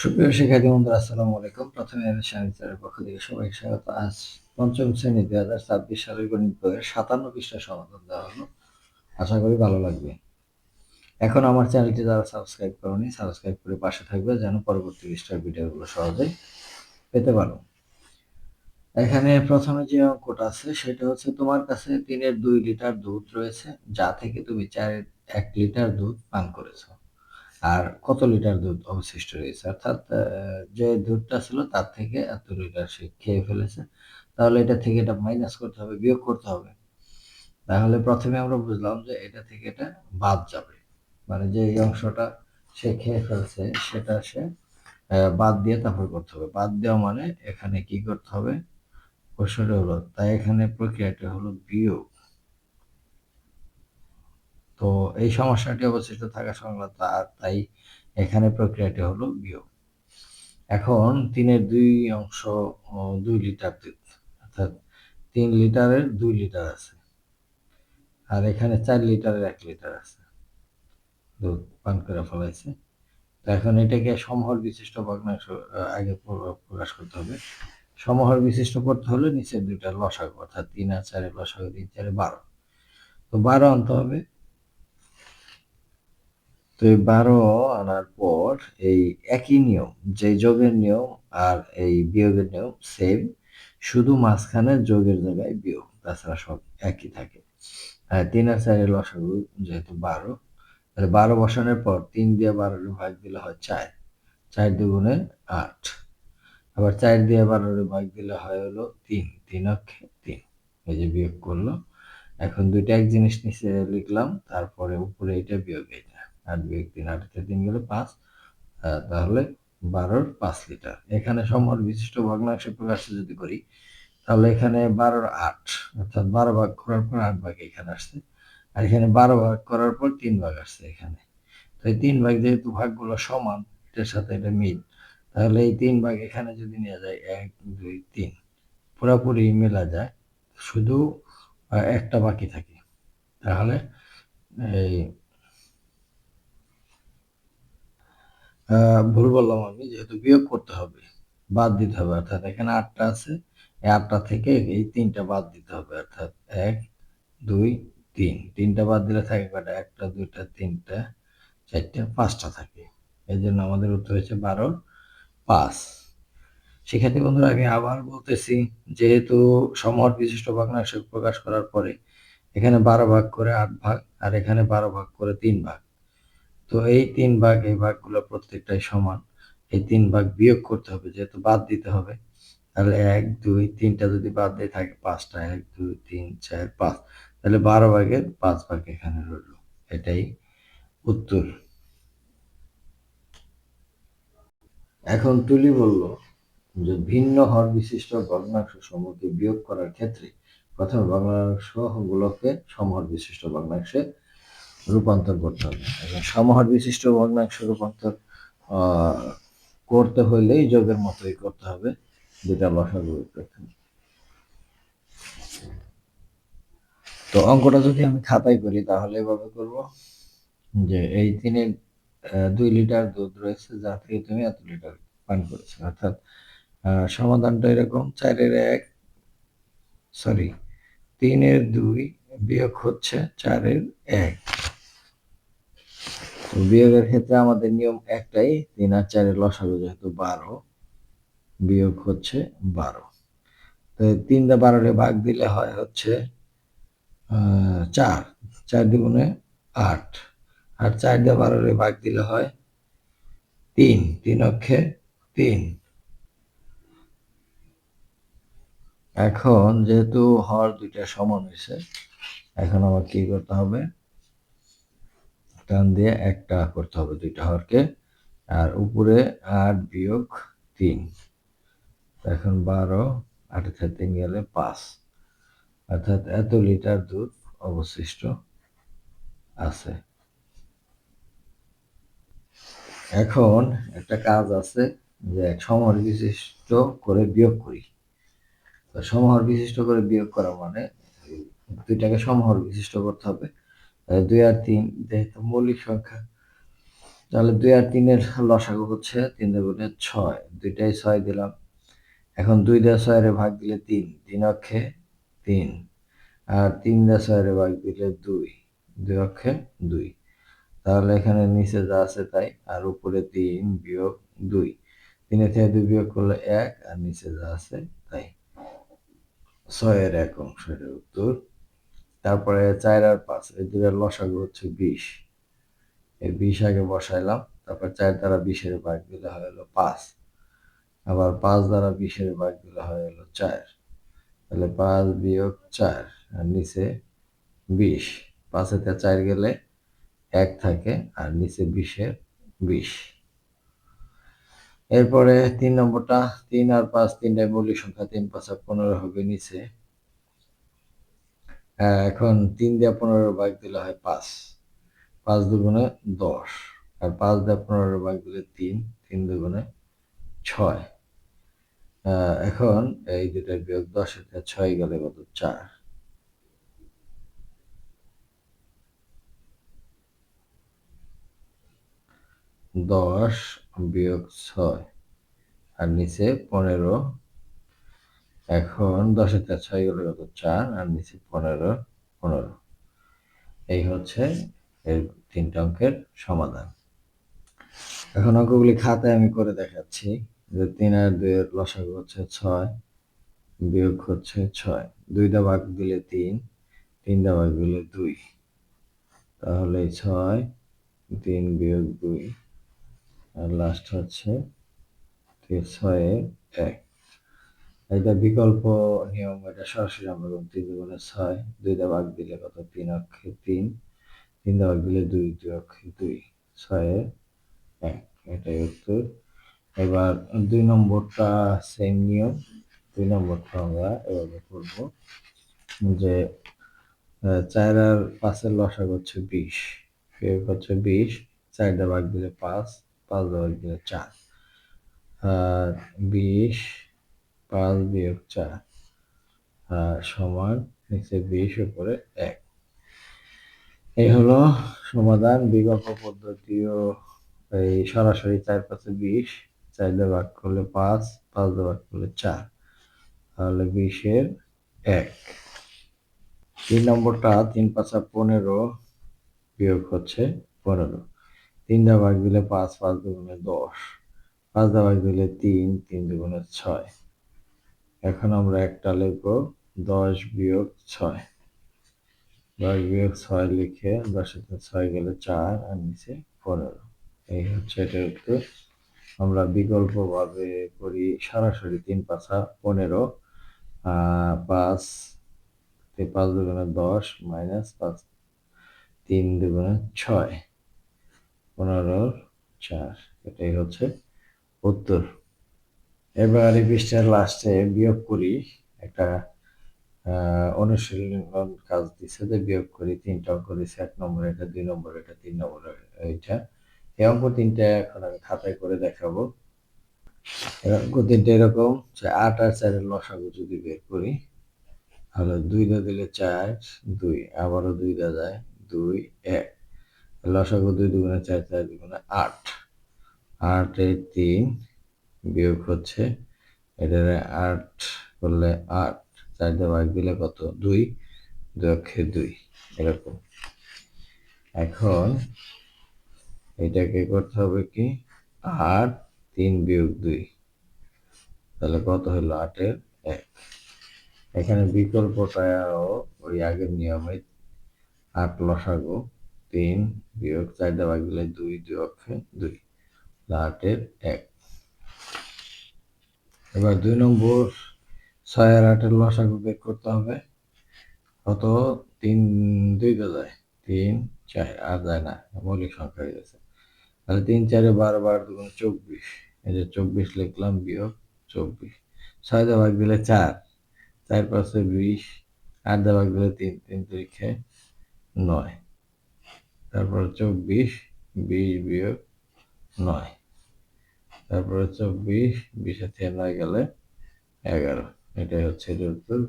সুপ্রিয় শিক্ষার্থী বন্ধুরা, আসসালামু আলাইকুম। প্রথমে সাহিত্যের পক্ষ থেকে সবাই স্বাগত। আজ পঞ্চম শ্রেণি দুই হাজার ছাব্বিশ সালের গণিত বইয়ের সাতান্ন পৃষ্ঠা সমাধান দেওয়া হলো আশা করি ভালো লাগবে। এখন আমার চ্যানেলটি যারা সাবস্ক্রাইব করনি, সাবস্ক্রাইব করে পাশে থাকবে যেন পরবর্তী পৃষ্ঠার ভিডিওগুলো সহজেই পেতে পারো। এখানে প্রথমে যে অঙ্কটা আছে, সেটা হচ্ছে তোমার কাছে তিনের দুই লিটার দুধ রয়েছে, যা থেকে তুমি চারের এক লিটার দুধ পান করেছ। আর কত লিটার দুধ অবশিষ্ট রয়েছে? অর্থাৎ যে দুধটা ছিল তার থেকে এত লিটার সে খেয়ে ফেলেছে। তাহলে এটা থেকে এটা মাইনাস করতে হবে, বিয়োগ করতে হবে। তাহলে প্রথমে আমরা বুঝলাম যে এটা থেকে এটা বাদ যাবে। মানে যে এই অংশটা সে খেয়ে ফেলছে, সেটা সে বাদ দিয়ে তারপর করতে হবে। বাদ দেওয়া মানে এখানে কি করতে হবে? প্রশ্নটা হলো তাই এখানে প্রক্রিয়াটা হলো বিয়োগ। তো এই সমস্যাটি অবশিষ্ট থাকা সংক্রান্ত তাই এখানে প্রক্রিয়াটি হলো বিয়োগ। এখন তিনের দুই অংশ দুই লিটার অর্থাৎ তিন লিটারের দুই লিটার আছে। আর এখানে চার লিটারের এক লিটার আছে দুধ পান করে ফেলাইছে। তো এখন এটাকে সমহর বিশিষ্ট ভগ্নাংশ আগে প্রকাশ করতে হবে। সমহর বিশিষ্ট করতে হলে নিচের দুইটা লসাগু, অর্থাৎ তিন আর চারের লসাগু, তিন চারে বারো। তো বারো আনতে হবে। তো এই বারো আনার পর এই একই নিয়ম, যে যোগের নিয়ম আর এই বিয়োগের নিয়ম সেম শুধু মাঝখানে যোগের জায়গায় বিয়োগ, তাছাড়া সব একই থাকে। আর তিন আর চারের লসাগু যেহেতু বারো, তাহলে বারো বসানোর পর তিন দিয়ে বারোর ভাগ দিলে হয় চার চার দুগুণে আট। আবার চার দিয়ে বারোর ভাগ দিলে হয় হলো তিন তিন অক্ষে তিন। এই যে বিয়োগ করল, এখন দুইটা এক জিনিস নিচে লিখলাম, তারপরে উপরে এটা বিয়োগ আট বিয়োগ তিন আটতে তিন গেলে পাঁচ তাহলে বারোর পাঁচ লিটার। এখানে সমর বিশিষ্ট ভগ্নাংশ প্রকাশ যদি করি, তাহলে এখানে বারোর আট, অর্থাৎ বারো ভাগ করার পর আট ভাগ এখানে আসছে, আর এখানে বারো ভাগ করার পর তিন ভাগ আসছে এখানে। তো এই তিন ভাগ যেহেতু ভাগগুলো সমান, এটার সাথে এটা মিল, তাহলে এই তিন ভাগ এখানে যদি নেওয়া যায় এক, দুই, তিন, পুরোপুরি মেলা যায়, শুধু একটা বাকি থাকে। তাহলে এই ভুল বললাম আমি, যেহেতু বিয়োগ করতে হবে, বাদ দিতে হবে, অর্থাৎ এখানে আটটা আছে, এই আটটা থেকে এই তিনটা বাদ দিতে হবে, অর্থাৎ এক, দুই, তিন। তিনটা বাদ দিলে থাকে কটা একটা, দুইটা, তিনটা, চারটা, পাঁচটা থাকে। এই জন্য আমাদের উত্তর হচ্ছে বারো, পাঁচ। শিক্ষার্থী বন্ধুরা, আমি আবার বলতেছি, যেহেতু সমর বিশিষ্ট ভগ্নাংশ প্রকাশ করার পরে এখানে বারো ভাগ করে আট ভাগ, আর এখানে বারো ভাগ করে তিন ভাগ। তো এই তিন ভাগ, এই ভাগগুলো প্রত্যেকটাই সমান। এই তিন ভাগ বিয়োগ করতে হবে, যেহেতু বাদ দিতে হবে। তাহলে এক, দুই, তিনটা যদি বাদ দিয়ে থাকে, পাঁচটা, এক, দুই, তিন, চার, পাঁচ, তাহলে বারো ভাগের পাঁচ ভাগ এখানে রইল। এটাই উত্তর। এখন তুলি বলল যে ভিন্ন হর বিশিষ্ট ভগ্নাংশ সমূহকে বিয়োগ করার ক্ষেত্রে প্রথমে ভগ্নাংশ গুলোকে সমহর বিশিষ্ট ভগ্নাংশে রূপান্তর করতে হবে। এবং সমহার বিশিষ্ট ভগ্নাংশ রূপান্তর করতে হইলেই যোগের মতোই করতে হবে, যেটা লসাগু তো অঙ্কটা যদি আমি খাতায় করি, তাহলে এভাবে করব যে এই তিনের দুই লিটার দুধ রয়েছে, যা থেকে তুমি এত লিটার পান করেছ। অর্থাৎ সমাধানটা এরকম, চারের এক সরি তিনের দুই বিয়োগ হচ্ছে চারের এক। বিয়োগের ক্ষেত্রে আমাদের নিয়ম একটাই, তিন আর চারের লসাগু যেহেতু বারো, বিয়োগ হচ্ছে বারো। তো তিনটা বারোরে ভাগ দিলে হয় হচ্ছে চার চার দ্বিগুণে আট। আর চার দিয়ে বারোরে ভাগ দিলে হয় তিন তিন অক্ষে তিন। এখন যেহেতু হর দুইটা সমান হয়েছে, এখন আমার কি করতে হবে? টান দিয়ে একটা করতে হবে দুইটা হরকে। আর উপরে আট বিয়োগ তিন। এখন বারো, আটের তিন গেলে পাঁচ। অর্থাৎ এত লিটার দুধ অবশিষ্ট আছে। এখন একটা কাজ আছে যে সমহর বিশিষ্ট করে বিয়োগ করি। সমহর বিশিষ্ট করে বিয়োগ করা মানে দুইটাকে সমহর বিশিষ্ট করতে হবে। দুই আর তিন, যেহেতু মৌলিক সংখ্যা, তাহলে দুই আর তিনের লসাগু হচ্ছে তিন দুগুণে ছয়, দুইটাই ছয় দিলাম। এখন দুই দা ছয়ের ভাগ দিলে তিন তিন অক্ষে তিন, আর তিন দা ছয়ের ভাগ দিলে দুই দুই অক্ষে দুই। তাহলে এখানে নিচে যা আছে তাই, আর উপরে তিন বিয়োগ দুই। তিনে থেকে দুই বিয়োগ করলে এক, আর নিচে যা আছে তাই। ছয়ের এক অংশের উত্তর। তারপরে চার আর পাঁচ, এই দুটার লসাগু হচ্ছে বিশ। এই বিশ আগে বসাইলাম, তারপর চার দ্বারা বিশের ভাগ দিলে হয়ে হলো পাঁচ। আবার পাঁচ দ্বারা বিশের ভাগ দিলে হয়ে হলো চার। তাহলে পাঁচ বিয়োগ চার, আর নিচে বিশ। পাঁচেতে চার গেলে এক থাকে, আর নিচে বিশের বিশ। এরপরে তিন নম্বরটা, তিন আর পাঁচ, তিনটায় মৌলিক সংখ্যা তিন পাঁচা পনেরো হবে নিচে। এখন তিন দিয়ে পনেরো ভাগ দিলে হয় পাঁচ। পাঁচ দুগুণে দশ। আর পাঁচ দিয়ে পনেরো ভাগ দিলে তিন তিন দুগুণে ছয়। এখন এই দুটা বিয়োগ দশ ছয় গেলে কত? চার। দশ বিয়োগ ছয়। আর নিচে পনেরো এখন দশের তার ছয় গেলে কত চার, আর নিচে পনেরো পনেরো। এই হচ্ছে এর তিনটা অঙ্কের সমাধান। এখন অঙ্কগুলি খাতায় আমি করে দেখাচ্ছি যে তিন আর দুইয়ের লসাগু হচ্ছে ছয়, বিয়োগ হচ্ছে ছয়। দুইটা ভাগ দিলে তিন তিনটা ভাগ দিলে দুই। তাহলে ছয়, তিন বিয়োগ দুই, আর লাস্ট হচ্ছে ছয়ের এক। এটা বিকল্প নিয়ম, এটা সরাসরি আমরা তিন দুগুণে ছয়, দুইটা ভাগ দিলে কত? তিন অক্ষে তিন, তিনটা ভাগ দিলে দুই দুই অক্ষে দুই, ছয়ে এক, এটাই উত্তর। এবার দুই নম্বরটা সেম নিয়ম, দুই নম্বরটা আমরা এভাবে করব যে চার আর পাঁচের লসাগ হচ্ছে বিশ, বিয়োগ হচ্ছে বিশ, চারটা ভাগ দিলে পাঁচ পাঁচ ভাগ দিলে চার, আর বিশ পাঁচ বিয়োগ চার সমান নিচে বিশ, উপরে এক। এই হলো সমাধান, বিকল্প পদ্ধতিও। এই সরাসরি চার পাঁচে বিশ চার দিয়ে ভাগ করলে পাঁচ পাঁচ দিয়ে ভাগ করলে চার, তাহলে বিশের এক। তিন নম্বরটা তিন পাঁচা পনেরো বিয়োগ হচ্ছে পনেরো। তিন দা ভাগ দিলে পাঁচ পাঁচ দুগুণে দশ পাঁচ দা ভাগ দিলে তিন তিন দুগুণে ছয়। এখন আমরা একটা লিখব দশ বিয়োগ ছয়। দশ বিয়োগ ছয় লিখে দশের ছয় গেলে চার আর নিচে পনেরো। এই হচ্ছে এটার উত্তর। আমরা বিকল্পভাবে করি সরাসরি তিন পাঁচা পনেরো পাঁচ পাঁচ দুগুণে দশ মাইনাস পাঁচ, তিন দুগুণে ছয়, পনেরো, চার। এটাই হচ্ছে উত্তর। এবার পৃষ্ঠার লাস্টে বিয়োগ করি, একটা অনুশীলন কাজ দিচ্ছে যে বিয়োগ করি, তিনটা অঙ্ক দিচ্ছে এক নম্বর এটা, দুই নম্বর এটা, তিন নম্বর এইটা এই অঙ্ক তিনটা এখন আমি খাতায় করে দেখাবো। অঙ্ক তিনটা এরকম, যে আট আর চারের লসাগু যদি বের করি, তাহলে দুইটা দিলে চার, দুই, আবারও দুই দা যায়, দুই, এক। লসাগু দুই দুগুণে চার চার দুগুণে আট। আট এই তিন বিয়োগ হচ্ছে। এটা আট করলে আট, চার দিয়ে ভাগ দিলে কত? দুই দুই দুই, এরকম। এখন এটাকে করতে হবে কি? আট, তিন বিয়োগ দুই। তাহলে কত হলো? আটের এক। এখানে বিকল্পটাও ওই আগের নিয়মে আট লসাগো, তিন বিয়োগ চার ভাগ দিলে দুই দুই অক্ষে দুই। আটের এক। এবার দুই নম্বর ছয় আর আটের লসাগু বের করতে হবে। কত? তিন, দুই যায় তিন, চার, আর যায় না, মৌলিক সংখ্যা হয়ে গেছে। তাহলে তিন, চারে বারো বারো দুগুণ চব্বিশ। এই যে চব্বিশ লিখলাম, বিয়োগ চব্বিশ। ছয় দা ভাগ দিলে চার। চার পাঁচে বিশ, আট দা ভাগ দিলে তিন। তিন তারিখে নয়। তারপর চব্বিশ, বিশ বিয়োগ নয়। তারপরে চব্বিশ বিশে থেকে নয় গেলে এগারো। এটাই হচ্ছে উত্তর।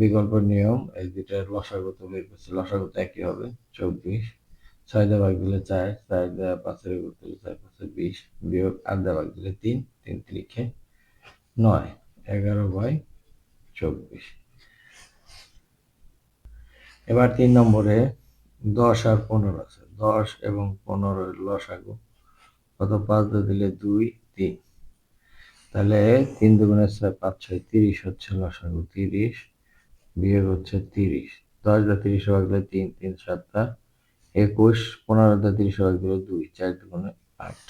বিকল্প নিয়ম, এই দুইটার লসাগত বের করছে লসাগত একই হবে, চব্বিশ। ছয় দিয়ে ভাগ দিলে চার চার দিয়ে পাঁচের দিলে চার, পাঁচে বিশ, বিয়োগ আট ভাগ দিলে তিন তিন লিখে নয়, এগারো বাই চব্বিশ। এবার তিন নম্বরে দশ আর পনেরো আছে। দশ এবং পনেরোর লসাগু কত? পাঁচ দিয়ে দিলে দুই, তিন। তাহলে তিন দুগুণে ছয়, পাঁচ ছয়, তিরিশ হচ্ছে লসাগু তিরিশ, বিয়োগ হচ্ছে তিরিশ। দশ দিয়ে তিরিশ ভাগ দিলে তিন তিন সাতটা, একুশ, পনেরো দিয়ে তিরিশ ভাগ দিলে দুই, চার দুগুণে আট।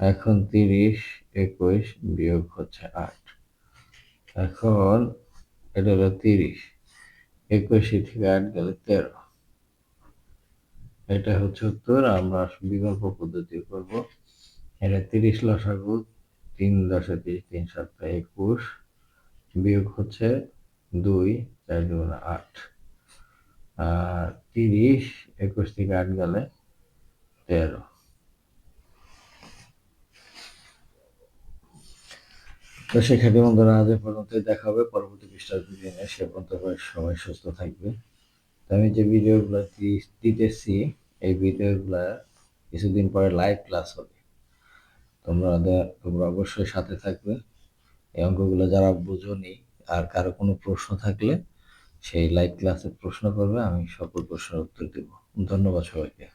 এখন তিরিশ, একুশ বিয়োগ হচ্ছে আট। এখন এটা হলো তিরিশ। একুশে থেকে আট গেলে তেরো। এটা হচ্ছে উত্তর। আমরা বিকল্প পদ্ধতি করব। এটা তিরিশ লসাগু, তিন দশে তিরিশ, তিন সাতটা একুশ। বিয়োগ হচ্ছে দুই, চার দুগুণে আট। আর তিরিশ, একুশ থেকে আট গেলে তেরো। তো সেক্ষেত্রে বন্ধুরা, আজ পর্যন্ত দেখা হবে পরবর্তী পৃষ্ঠার দিনে সে পর্যন্ত সবাই সুস্থ থাকবে আমি যে ভিডিওগুলো দিতেছি, এই ভিডিওগুলো কিছুদিন পরে লাইভ ক্লাস হবে। তোমরা তোমরা অবশ্যই সাথে থাকবে। এই অঙ্কগুলো যারা বোঝনি আর কারও কোনো প্রশ্ন থাকলে সেই লাইভ ক্লাসে প্রশ্ন করবে, আমি সকল প্রশ্নের উত্তর দেব। ধন্যবাদ সবাইকে।